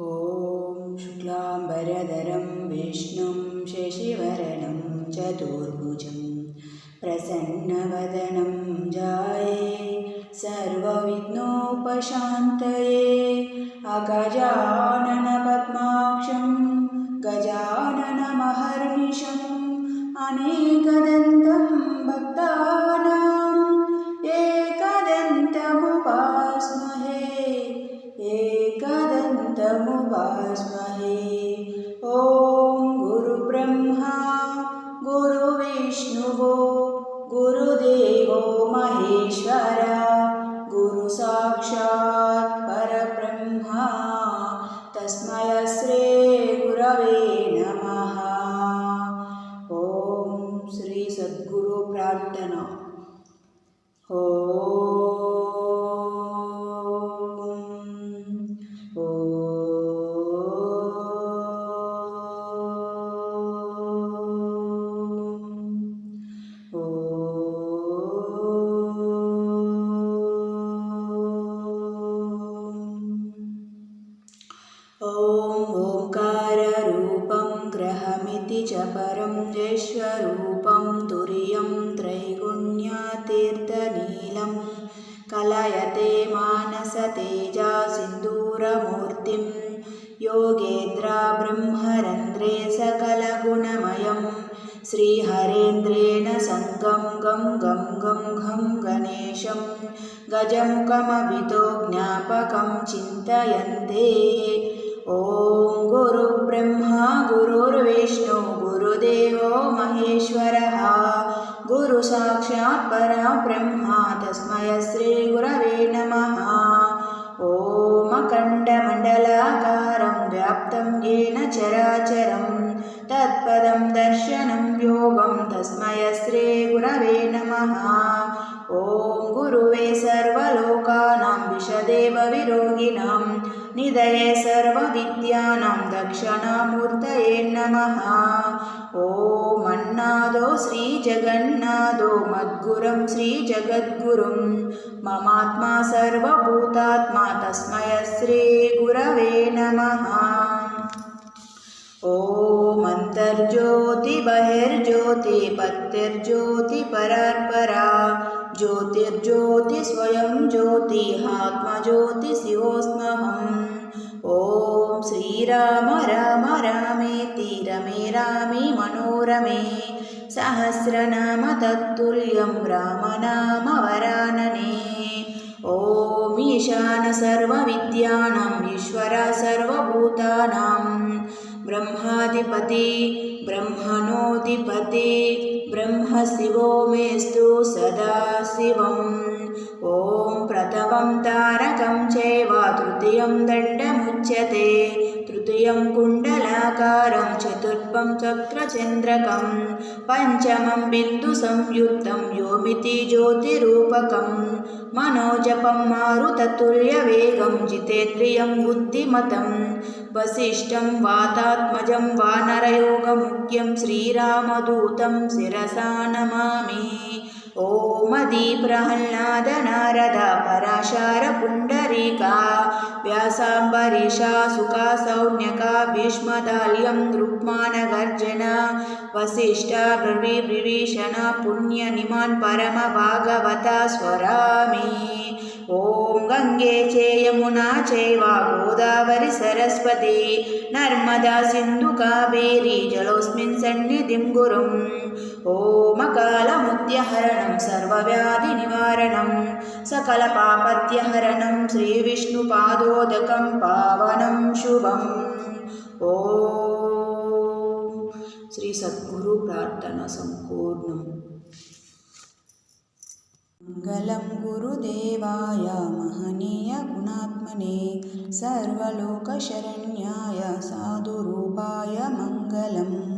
ॐ शुक्लाम्बरधरं विष्णुं शशिवर्णं चतुर्भुजं प्रसन्नवदनं जाये सर्वविघ्नोपशान्तये अगजाननपद्माक्षं गजाननमहर्निशम् अनेकदन्तं गुरुविष्णुः गुरुदेवो महेश्वरा गुरुसाक्षात् परब्रह्मा तस्मै श्री गुरवे नमः। ॐ श्री सद्गुरु प्रार्थना परं जैश्वरूपं तुर्यं त्रैगुण्यातीर्थनीलं कलयते मानसतेजा सिन्दूरमूर्तिं योगेन्द्रा ब्रह्मरन्ध्रे सकलगुणमयं श्रीहरेन्द्रेण सङ्गं गं गं गं घं गणेशं गजमुखमभितो ज्ञापकं चिन्तयन्ते ॐ गुरुब्रह्मा गुरुर्विष्णु गुरुदेवो महेश्वरः। गुरुसाक्षात् परब्रह्मा तस्मै श्रीगुरवे नमः। ॐ अखण्डमण्डलाकारं व्याप्तं येन चराचरं। तत्पदं दर्शनं योगं तस्मै श्रीगुरवे नमः। ॐ गुरुवे सर्वलोकानां विशदेव विरोगिणां निधये सर्वविद्यानां दक्षिणामूर्तये नमः। ॐ मन्नादो श्रीजगन्नादो मद्गुरुं श्रीजगद्गुरुं। ममात्मा सर्वभूतात्मा तस्मै श्रीगुरवे नमः। ॐ अन्तर्ज्योति बहिर्ज्योति पत्तिर्ज्योति శ్రీరామ రామ రామే తీరమే రామే మనోరమే. సహస్రనామ తత్తుల్యం రామనామ వరాననే. ఓం ఈశాన సర్వవిద్యానం ఈశ్వర సర్వభూతానాం బ్రహ్మాధిపతి బ్రహ్మణోధిపతి బ్రహ్మశివో మేస్తు సదాశివం ఓం ప్రథమం తారకం చైవ తృతీయం దండముచ్యతే. तृतीयं कुण्डलाकारं चतुर्थं चक्रचन्द्रकं पञ्चमं बिन्दुसंयुक्तं योमिति ज्योतिरूपकं मनोजपं मारुततुल्यवेगं जितेन्द्रियं बुद्धिमतं वसिष्ठं वातात्मजं वानरयोगमुख्यं श्रीरामदूतं शिरसा नमामि ओमदीप्रह्लाद नारद पराशारपुण्डरीका व्यासाम्बरीषा सुका सौन्यका भीष्मदाल्यं रुक्मानगर्जन वसिष्ठा ब्रवीभीषण पुण्यनिमान् परमभागवता स्वरामि ఓం గంగే చేయమునా చైవా గోదావరి సరస్వతి. నర్మదా సింధు కావేరీ జలోస్మిన్ సన్నిధిం గురుం. ఓం అకాలముద్యహరణం సర్వవ్యాధి నివారణం. సకల పాపత్యహరణం శ్రీ విష్ణు పాదోదకం పావనం శుభం. ఓ శ్రీ సద్గురు ప్రార్థన సంపూర్ణం. मङ्गलं गुरुदेवाय महनीयगुणात्मने सर्वलोकशरण्याय साधुरूपाय मङ्गलम्